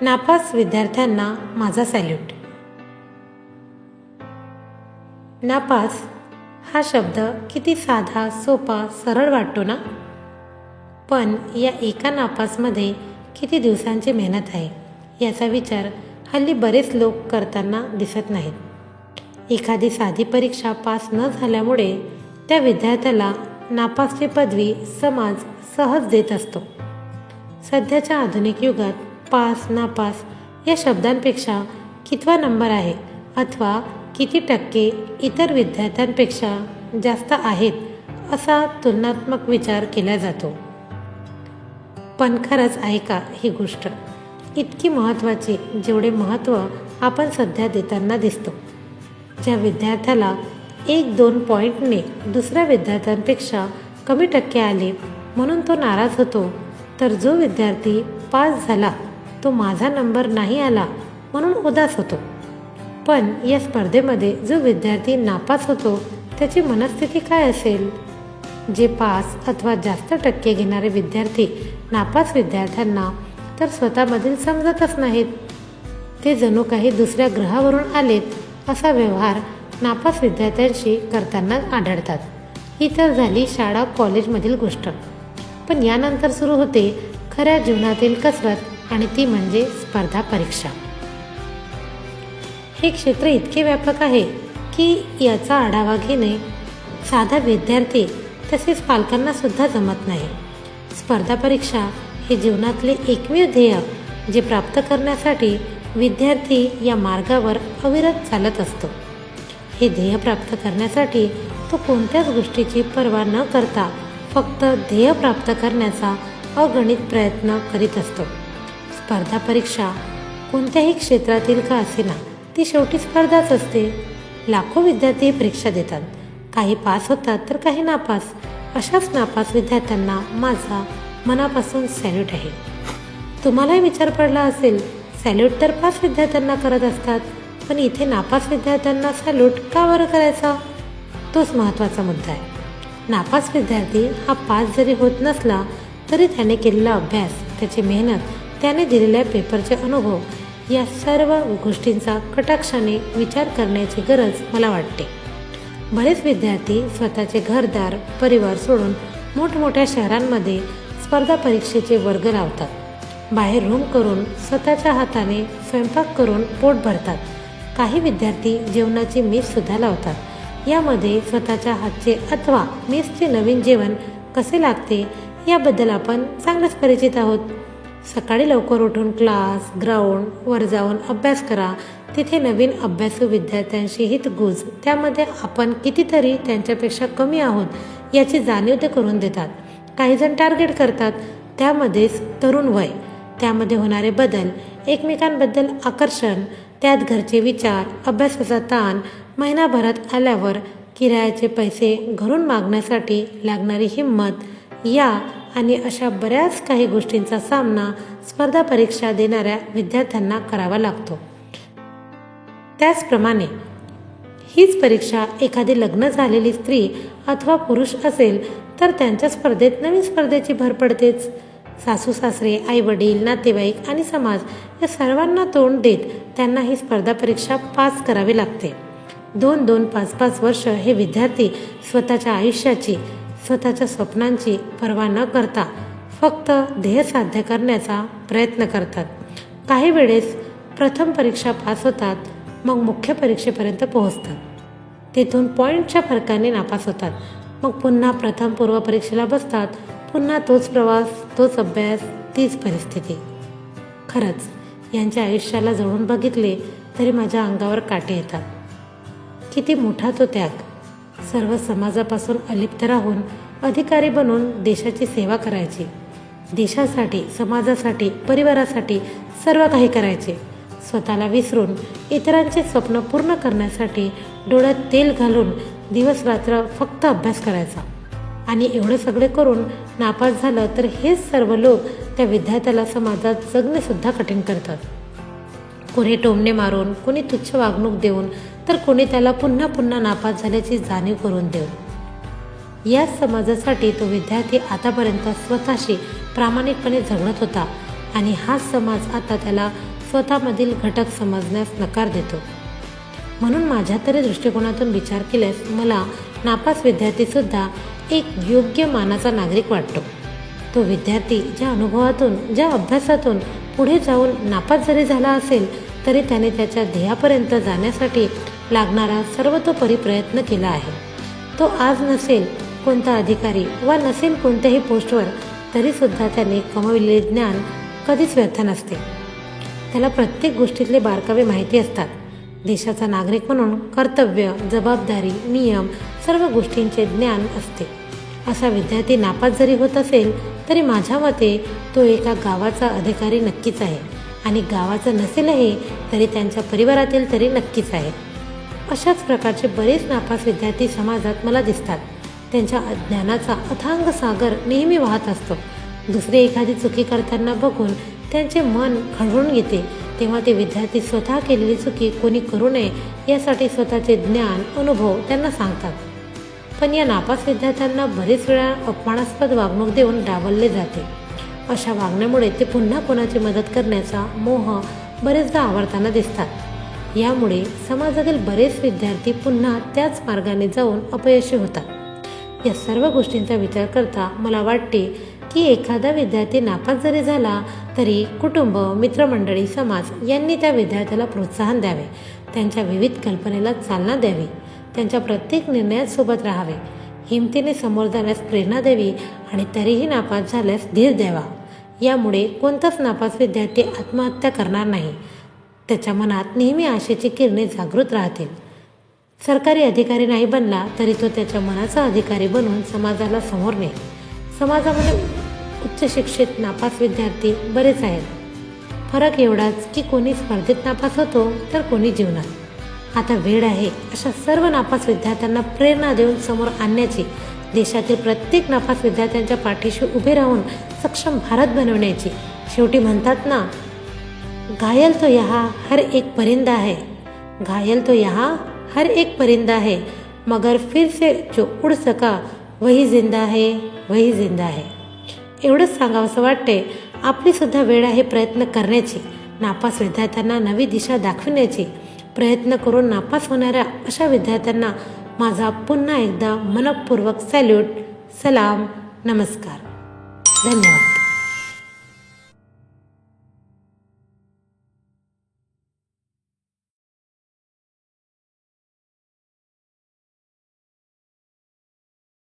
नापास विद्यार्थ्यांना माझा सॅल्यूट. नापास हा शब्द किती साधा सोपा सरळ वाटतो ना? पण या एका नापासमध्ये किती दिवसांची मेहनत आहे याचा विचार हल्ली बरेच लोक करताना दिसत नाहीत. एखादी साधी परीक्षा पास न झाल्यामुळे त्या विद्यार्थ्याला नापासची पदवी समाज सहज देत असतो. सध्याच्या आधुनिक युगात पास नापास. या शब्दांपेक्षा कितवा नंबर आहे? अथवा किती टक्के इतर विद्यार्थ्यांपेक्षा जास्त आहेत? असा तुलनात्मक विचार केला जातो. पण खरंच आहे का ही गोष्ट? इतकी महत्त्वाची जेवढे महत्त्व आपण सध्या देताना दिसतो. ज्या विद्यार्थ्याला एक दोन पॉईंटने दुसऱ्या विद्यार्थ्यांपेक्षा कमी टक्के आले म्हणून तो नाराज होतो तर जो विद्यार्थी पास झाला तो माझा नंबर नाही आला म्हणून उदास होतो. पण या स्पर्धेमध्ये जो विद्यार्थी नापास होतो त्याची मनस्थिती काय असेल? जे पास अथवा जास्त टक्के घेणारे विद्यार्थी नापास विद्यार्थ्यांना तर स्वतःमधील समजतच नाहीत. ते जणू काही दुसऱ्या ग्रहावरून आलेत असा व्यवहार नापास विद्यार्थ्यांशी करताना आढळतात. ही तर झाली शाळा कॉलेजमधील गोष्ट. पण यानंतर सुरू होते खऱ्या जीवनातील कसरत. आणि ती म्हणजे स्पर्धा परीक्षा. हे क्षेत्र इतके व्यापक आहे की याचा आढावा घेणे साधा विद्यार्थी तसेच पालकांना सुद्धा जमत नाही. स्पर्धा परीक्षा हे जीवनातले एकमेव ध्येय जे प्राप्त करण्यासाठी विद्यार्थी या मार्गावर अविरत चालत असतो. हे ध्येय प्राप्त करण्यासाठी तो कोणत्याच गोष्टीची पर्वा न करता फक्त ध्येय प्राप्त करण्याचा अगणित प्रयत्न करीत असतो. स्पर्धा परीक्षा कोणत्याही क्षेत्रातील का असेना ती शेवटी स्पर्धाच असते. लाखो विद्यार्थी परीक्षा देतात. काही पास होतात तर काही नापास. अशाच नापास विद्यार्थ्यांना माझा मनापासून सॅल्यूट आहे. तुम्हालाही विचार पडला असेल सॅल्यूट तर पास विद्यार्थ्यांना करत असतात पण इथे नापास विद्यार्थ्यांना सॅल्यूट का बरं करायचा? तोच महत्त्वाचा मुद्दा आहे. नापास विद्यार्थी हा पास जरी होत नसला तरी त्याने केलेला अभ्यास त्याची मेहनत त्याने दिलेल्या पेपरचे अनुभव या सर्व गोष्टींचा कटाक्षाने विचार करण्याची गरज मला वाटते. बरेच विद्यार्थी स्वतःचे घरदार परिवार सोडून मोठमोठ्या शहरांमध्ये स्पर्धा परीक्षेचे वर्ग लावतात. बाहेर रूम करून स्वतःच्या हाताने स्वयंपाक करून पोट भरतात. काही विद्यार्थी जेवणाची मेससुद्धा लावतात. यामध्ये स्वतःच्या हातचे अथवा मेसचे नवीन जेवण कसे लागते याबद्दल आपण चांगलंच परिचित आहोत. सकाळी लवकर उठून क्लास ग्राउंड वर जाऊन अभ्यास करा. तिथे नवीन अभ्यासू विद्यार्थ्यांशी हित गुज. त्यामध्ये आपण कितीतरी त्यांच्यापेक्षा कमी आहोत याची जाणीव ते करून देतात. काही जण टार्गेट करतात त्यामध्येच तरुण वय. त्यामध्ये होणारे बदल एकमेकांबद्दल आकर्षण त्यात घरचे विचार अभ्यासाचा ताण महिनाभरात आल्यावर किरायाचे पैसे घरून मागण्यासाठी लागणारी हिंमत या आणि अशा बऱ्याच काही गोष्टींचा सामना स्पर्धा परीक्षा देणाऱ्या विद्यार्थ्यांना करावा लागतो. त्याचप्रमाणे हीच परीक्षा एखादी लग्न झालेली स्त्री अथवा पुरुष असेल तर त्यांच्या स्पर्धेत नवीन स्पर्धेची भर पडतेच. सासू सासरे आईवडील नातेवाईक आणि समाज या सर्वांना तोंड देत त्यांना ही स्पर्धा परीक्षा पास करावी लागते. दोन दोन पाच पाच वर्ष हे विद्यार्थी स्वतःच्या आयुष्याची स्वतःच्या स्वप्नांची पर्वा न करता फक्त ध्येय साध्य करण्याचा प्रयत्न करतात. काही वेळेस प्रथम परीक्षा पास होतात मग मुख्य परीक्षेपर्यंत पोहोचतात. तेथून पॉईंटच्या फरकाने नापास होतात. मग पुन्हा प्रथम पूर्व परीक्षेला बसतात पुन्हा तोच प्रवास तोच अभ्यास तीच परिस्थिती. खरंच यांच्या आयुष्याला जवळून बघितले तरी माझ्या अंगावर काटे येतात. किती मोठा तो त्याग. सर्व समाजापासून अलिप्त राहून अधिकारी बनून देशाची सेवा करायची. देशासाठी समाजासाठी परिवारासाठी सर्व काही करायचे. स्वतःला विसरून इतरांचे स्वप्न पूर्ण करण्यासाठी डोळ्यात तेल घालून दिवस रात्र फक्त अभ्यास करायचा. आणि एवढं सगळे करून नापास झालं तर हेच सर्व लोक त्या विद्यार्थ्याला समाजात जगणेसुद्धा कठीण करतात. कोणी टोमणे मारून कोणी तुच्छ वागणूक देऊन तर कोणी त्याला पुन्हा पुन्हा नापास झाल्याची जाणीव करून देऊ. याच समाजासाठी तो विद्यार्थी आतापर्यंत स्वतःशी प्रामाणिकपणे झगडत होता आणि हा समाज आता त्याला स्वतःमधील घटक समजण्यास नकार देतो. म्हणून माझ्या तरी दृष्टिकोनातून विचार केल्यास मला नापास विद्यार्थीसुद्धा एक योग्य मानाचा नागरिक वाटतो. तो विद्यार्थी ज्या अनुभवातून ज्या अभ्यासातून पुढे जाऊन नापास जरी झाला असेल तरी त्याने त्याच्या ध्येयापर्यंत जाण्यासाठी लागणारा सर्वतोपरी प्रयत्न केला आहे. तो आज नसेल कोणता अधिकारी वा नसेल कोणत्याही पोस्टवर तरीसुद्धा त्याने कमविलेले ज्ञान कधीच व्यर्थ नसते. त्याला प्रत्येक गोष्टीतले बारकावे माहिती असतात. देशाचा नागरिक म्हणून कर्तव्य जबाबदारी नियम सर्व गोष्टींचे ज्ञान असते. असा विद्यार्थी नापास जरी होत असेल तरी माझ्या मते तो एका गावाचा अधिकारी नक्कीच आहे. आणि गावाचं नसेलही तरी त्यांच्या परिवारातील तरी नक्कीच आहे. अशाच प्रकारचे बरेच नापास विद्यार्थी समाजात मला दिसतात. त्यांच्या अज्ञानाचा अथांग सागर नेहमी वाहत असतो. दुसरे एखादी चुकी करताना बघून त्यांचे मन खळवून घेते. तेव्हा ते विद्यार्थी स्वतः केलेली चुकी कोणी करू नये यासाठी स्वतःचे ज्ञान अनुभव त्यांना सांगतात. पण या नापास विद्यार्थ्यांना बरेच वेळा अपमानास्पद वागणूक देऊन डावलले जाते. अशा वागण्यामुळे ते पुन्हा कोणाची मदत करण्याचा मोह बरेचदा आवडताना दिसतात. यामुळे समाजातील बरेच विद्यार्थी पुन्हा त्याच मार्गाने जाऊन अपयशी होतात. या सर्व गोष्टींचा विचार करता मला वाटते की एखादा विद्यार्थी नापास जरी झाला तरी कुटुंब मित्रमंडळी समाज यांनी त्या विद्यार्थ्याला प्रोत्साहन द्यावे. त्यांच्या विविध कल्पनेला चालना द्यावी. त्यांच्या प्रत्येक निर्णयात सोबत राहावे. हिमतीने समोर जाण्यास प्रेरणा द्यावी आणि तरीही नापास झाल्यास धीर द्यावा. यामुळे कोणताच नापास विद्यार्थी आत्महत्या करणार नाही. त्याच्या मनात नेहमी आशेची किरणे जागृत राहतील. सरकारी अधिकारी नाही बनला तरी तो त्याच्या मनाचा अधिकारी बनून समाजाला समोर नेईल. समाजामध्ये उच्च शिक्षित नापास विद्यार्थी बरेच आहेत. फरक एवढाच की कोणी स्पर्धेत नापास होतो तर कोणी जीवनात. आता वेळ आहे अशा सर्व नापास विद्यार्थ्यांना प्रेरणा देऊन समोर आणण्याची. देशातील प्रत्येक नापास विद्यार्थ्यांच्या पाठीशी उभे राहून सक्षम भारत बनवण्याची. शेवटी म्हणतात ना घायल तो यहाँ हर एक परिंदा है। घायल तो यहाँ हर एक परिंदा है मगर फिर से जो उड़ सका वही जिंदा है वही जिंदा है। एवढंच सांगावंसं वाटते आपलीसुद्धा वेळ आहे प्रयत्न करण्याची नापास विद्यार्थ्यांना नवी दिशा दाखविण्याची. प्रयत्न करून नापास होणाऱ्या अशा विद्यार्थ्यांना माझा पुन्हा एकदा मनपूर्वक सॅल्यूट सलाम नमस्कार. धन्यवाद.